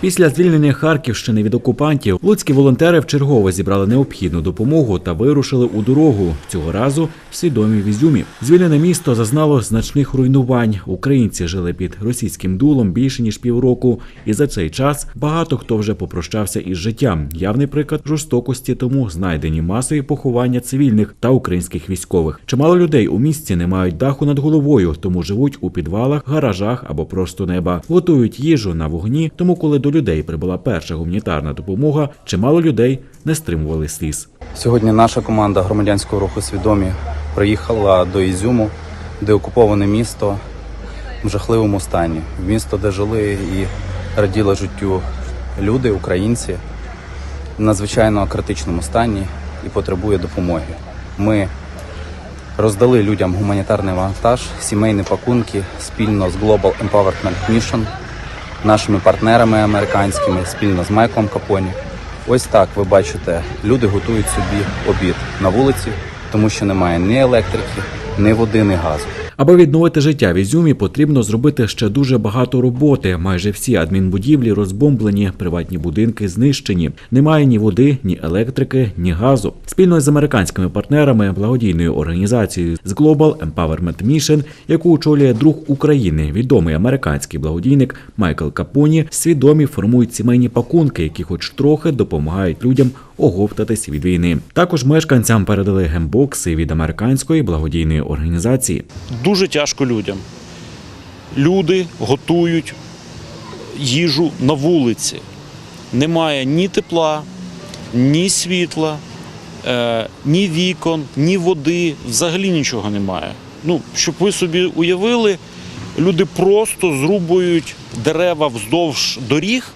Після звільнення Харківщини від окупантів луцькі волонтери вчергове зібрали необхідну допомогу та вирушили у дорогу. Цього разу в свідомі в Ізюмі. Звільнене місто зазнало значних руйнувань. Українці жили під російським дулом більше ніж півроку, і за цей час багато хто вже попрощався із життям. Явний приклад жорстокості тому знайдені масові поховання цивільних та українських військових. Чимало людей у місті не мають даху над головою, тому живуть у підвалах, гаражах або просто неба. Готують їжу на вогні. Тому, коли до людей прибула перша гуманітарна допомога, чимало людей не стримували сліз. Сьогодні наша команда громадянського руху свідомі приїхала до Ізюму, де окуповане місто в жахливому стані. Місто, де жили і раділи життю люди, українці, в надзвичайно критичному стані і потребує допомоги. Ми роздали людям гуманітарний вантаж, сімейні пакунки спільно з Global Empowerment Mission, нашими партнерами американськими, спільно з Майклом Капоні. Ось так ви бачите, люди готують собі обід на вулиці, тому що немає ні електрики, ні води, ні газу. Аби відновити життя в Ізюмі, потрібно зробити ще дуже багато роботи. Майже всі адмінбудівлі розбомблені, приватні будинки знищені. Немає ні води, ні електрики, ні газу. Спільно з американськими партнерами, благодійною організацією з Global Empowerment Mission, яку очолює друг України, відомий американський благодійник Майкл Капоні, свідомі формують сімейні пакунки, які, хоч трохи, допомагають людям оговтатись від війни. Також мешканцям передали гембокси від американської благодійної організації. дуже тяжко людям. Люди готують їжу на вулиці. Немає ні тепла, ні світла, е, ні вікон, ні води, взагалі нічого немає. Ну, щоб ви собі уявили, люди просто зрубують дерева вздовж доріг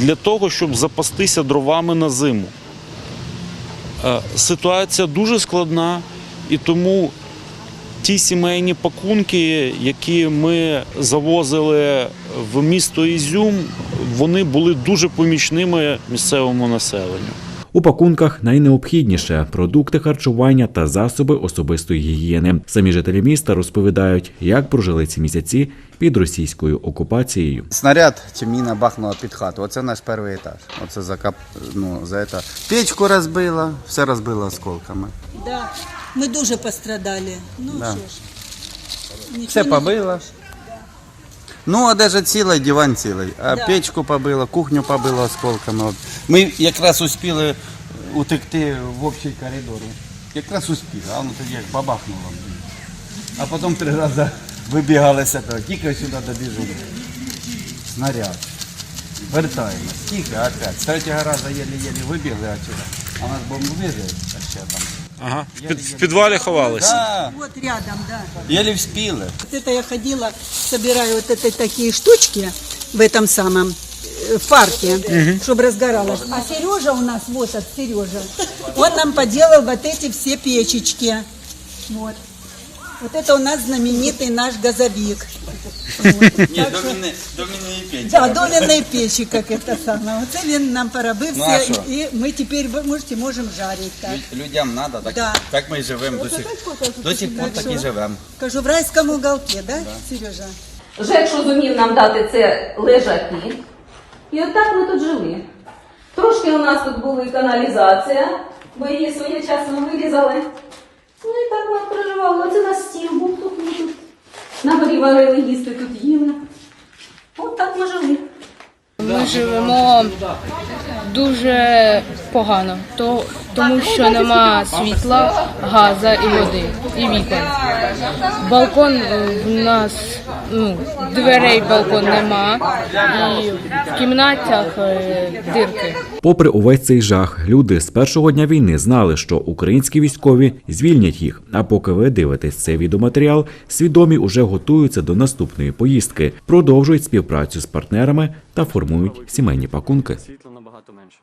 для того, щоб запастися дровами на зиму. Е, Ситуація дуже складна, і тому ті сімейні пакунки, які ми завозили в місто Ізюм, вони були дуже помічними місцевому населенню. У пакунках найнеобхідніше продукти харчування та засоби особистої гігієни. Самі жителі міста розповідають, як прожили ці місяці під російською окупацією. Снаряд чи міна бахнула під хату. Оце наш перший етаж. Оце за кап... ну, за це. Печку розбила, все розбило осколками. Да, ми дуже пострадали. Ну Да. що ж. Нічого Все не- побило. Ну, одежа ціла, диван цілий. А Да. печку побило, кухню побило осколками. От. Ми якраз успіли утекти в общий коридор. Якраз успіли, а воно тоді як бабахнуло. А потім три рази вибігали з. Тільки сюди добіжимо. Снаряд. Вертаємось. Тільки опять. З третього разу єлі-єлі вибігли отсюда. А нас бомбили ще там. Ага. В, під, в підвалі ховалися. Да, Вот рядом, да. єлі вспіли. Вот это я ходила, собираю вот это такие штучки в этом самом э, в парке, чтобы разгоралось. А Сережа у нас, вот от Сережа, он нам поделал вот эти все печечки. Вот. Вот это у нас знаменитый наш газовик. Вот. Ні, Так що- доміни, доміни печі. Да, доменные печи, как это самое. Вот это він нам поробив Ну, а все, що? и мы теперь, вы можете, можем жарить так. Людям треба, так, Да. так ми і живемо до сих, до сих пор так і живемо. Кажу, в райському уголке, да, Сережа? Жек, що зумів нам дати це лежаки. І отак ми тут жили. Трошки у нас тут була і каналізація, бо її своєчасно вирізали. Ну і так ми проживали. Оце на стіл був тут, ми тут. На горі варили їсти, тут їли. От так ми жили. Ми живемо дуже погано, тому що нема світла, газу і води, і вікон. Балкон в нас, ну, дверей балкон нема, і в кімнатах е, дирки. Попри увесь цей жах, люди з першого дня війни знали, що українські військові звільнять їх. А поки ви дивитесь цей відеоматеріал, свідомі уже готуються до наступної поїздки, продовжують співпрацю з партнерами та формують сімейні пакунки.